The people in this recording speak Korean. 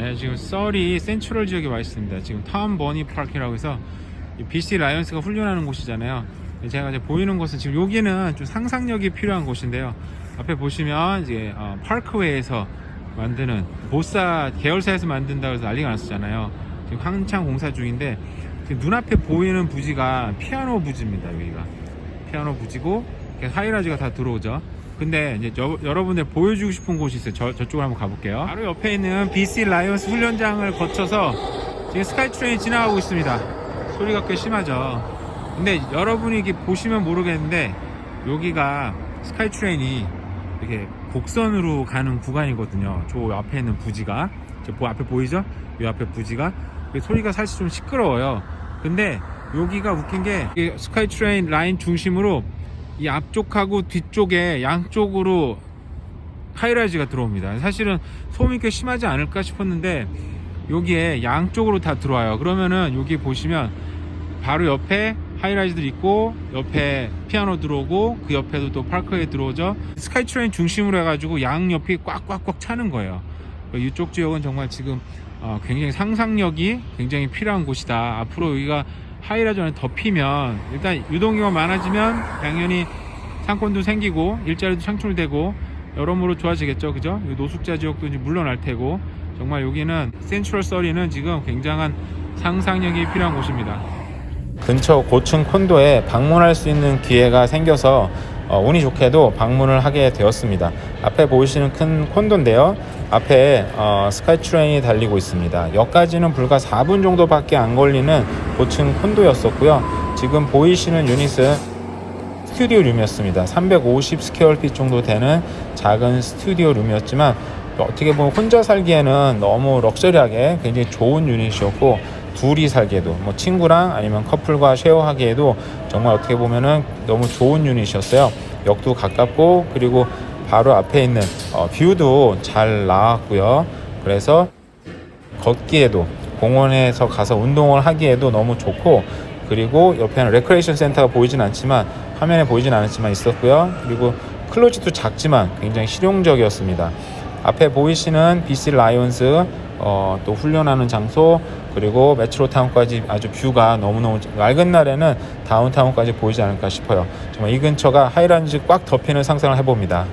네, 지금 썰이 센트럴 지역에 와 있습니다. 지금 탐 버니 파크라고 해서 이 BC 라이언스가 훈련하는 곳이잖아요. 네, 제가 이제 보이는 곳은 지금 여기는 좀 상상력이 필요한 곳인데요. 앞에 보시면 이제 어, 파크웨이에서 만드는 보사 계열사에서 만든다고 해서 난리가 났었잖아요. 지금 한창 공사 중인데 지금 눈앞에 보이는 부지가 피아노 부지입니다. 여기가 피아노 부지고 하이라지가 다 들어오죠. 근데 이제 저- 여러분들 보여주고 싶은 곳이 있어요. 저, 저쪽으로 한번 가볼게요. 바로 옆에 있는 BC 라이언스 훈련장을 거쳐서 지금 스카이트레인이 지나가고 있습니다. 소리가 꽤 심하죠. 근데 여러분이 이렇게 보시면 모르겠는데 여기가 스카이트레인이 이렇게 곡선으로 가는 구간이거든요. 저 앞에 있는 부지가 저 보- 앞에 보이죠? 이 앞에 부지가 그 소리가 사실 좀 시끄러워요. 근데 여기가 웃긴 게이 스카이트레인 라인 중심으로 이 앞쪽하고 뒤쪽에 양쪽으로 하이라이즈가 들어옵니다. 사실은 소음이 꽤 심하지 않을까 싶었는데 여기에 양쪽으로 다 들어와요. 그러면은 여기 보시면 바로 옆에 하이라이즈들 있고 옆에 피아노 들어오고 그 옆에도 또 파크에 들어오죠. 스카이트레인 중심으로 해가지고 양 옆이 꽉꽉꽉 차는 거예요. 이쪽 지역은 정말 지금 어, 굉장히 상상력이 굉장히 필요한 곳이다. 앞으로 여기가 하이라이즈 안에 덮이면 일단 유동인구가 많아지면 당연히 상권도 생기고 일자리도 창출되고 여러모로 좋아지겠죠, 그죠? 이 노숙자 지역도 이제 물러날 테고 정말 여기는 센트럴 서리는 지금 굉장한 상상력이 필요한 곳입니다. 근처 고층 콘도에 방문할 수 있는 기회가 생겨서 어, 운이 좋게도 방문을 하게 되었습니다. 앞에 보이시는 큰 콘도인데요. 앞에 어, 스카이트레인이 달리고 있습니다. 여기까지는 불과 4분 정도밖에 안 걸리는 고층 콘도였었고요. 지금 보이시는 유닛은 스튜디오 룸이었습니다. 350 스퀘어핏 정도 되는 작은 스튜디오 룸이었지만 어떻게 보면 혼자 살기에는 너무 럭셔리하게 굉장히 좋은 유닛이었고 둘이 살기에도 뭐 친구랑 아니면 커플과 쉐어하기에도 정말 어떻게 보면은 너무 좋은 유닛이었어요. 역도 가깝고 그리고 바로 앞에 있는 어, 뷰도 잘 나왔고요. 그래서 걷기에도 공원에서 가서 운동을 하기에도 너무 좋고 그리고 옆에는 레크레이션 센터가 보이진 않지만 화면에 보이진 않았지만 있었고요. 그리고 클로즈도 작지만 굉장히 실용적이었습니다. 앞에 보이시는 BC 라이온스 어, 또 훈련하는 장소 그리고 메트로타운까지 아주 뷰가 너무너무 맑은 날에는 다운타운까지 보이지 않을까 싶어요. 정말 이 근처가 하이란지 꽉 덮이는 상상을 해봅니다.